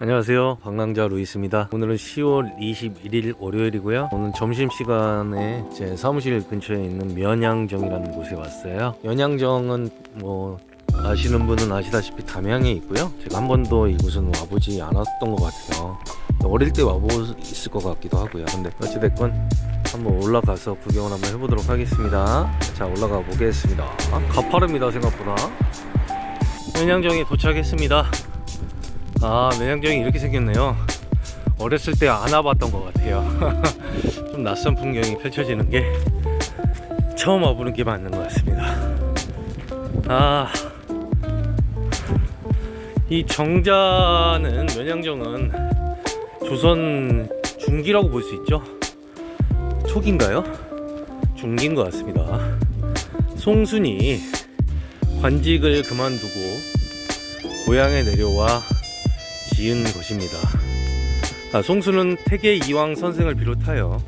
안녕하세요. 방랑자 루이스입니다. 오늘은 10월 21일 월요일이고요. 오늘 점심시간에 제 사무실 근처에 있는 면양정이라는 곳에 왔어요. 면양정은 뭐 아시는 분은 아시다시피 담양에 있고요. 제가 한 번도 이곳은 와보지 않았던 것 같아요. 어릴 때 와보았을 것 같기도 하고요. 근데 어찌됐건 한번 올라가서 구경을 한번 해보도록 하겠습니다. 자 올라가 보겠습니다. 가파릅니다 생각보다. 면양정에 도착했습니다. 아 매양정이 이렇게 생겼네요. 어렸을 때 안 와봤던 것 같아요. 좀 낯선 풍경이 펼쳐지는 게 처음 와보는 게 맞는 것 같습니다. 아 이 정자는 면양정은 조선 중기라고 볼 수 있죠? 초기인가요? 중기인 것 같습니다. 송순이 관직을 그만두고 고향에 내려와 지은 것입니다. 아, 송수는 태계 이왕 선생을 비롯하여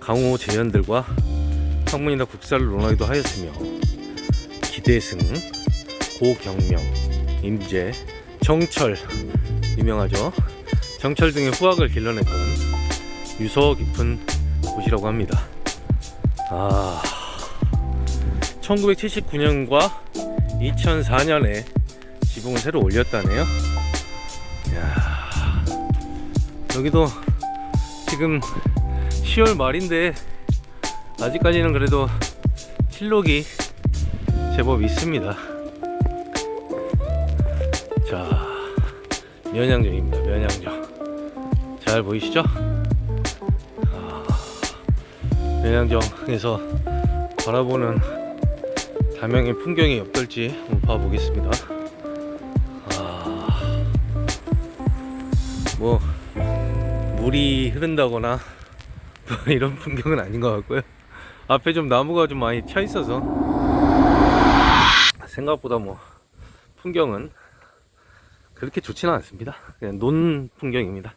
강호 재현들과 학문이나 국사를 논하기도 하였으며 기대승, 고경명, 임재, 정철 유명하죠. 정철 등의 후학을 길러냈던 유서 깊은 곳이라고 합니다. 아, 1979년과 2004년에 지붕을 새로 올렸다네요. 야 여기도 지금 10월 말인데 아직까지는 그래도 실록이 제법 있습니다. 자, 면양정입니다. 면양정. 잘 보이시죠? 아, 면양정에서 바라보는 담양의 풍경이 어떨지 한번 봐보겠습니다. 뭐 물이 흐른다거나 뭐 이런 풍경은 아닌 것 같고요. 앞에 좀 나무가 좀 많이 차 있어서 생각보다 뭐 풍경은 그렇게 좋지는 않습니다. 그냥 논 풍경입니다.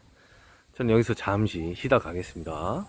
저는 여기서 잠시 쉬다 가겠습니다.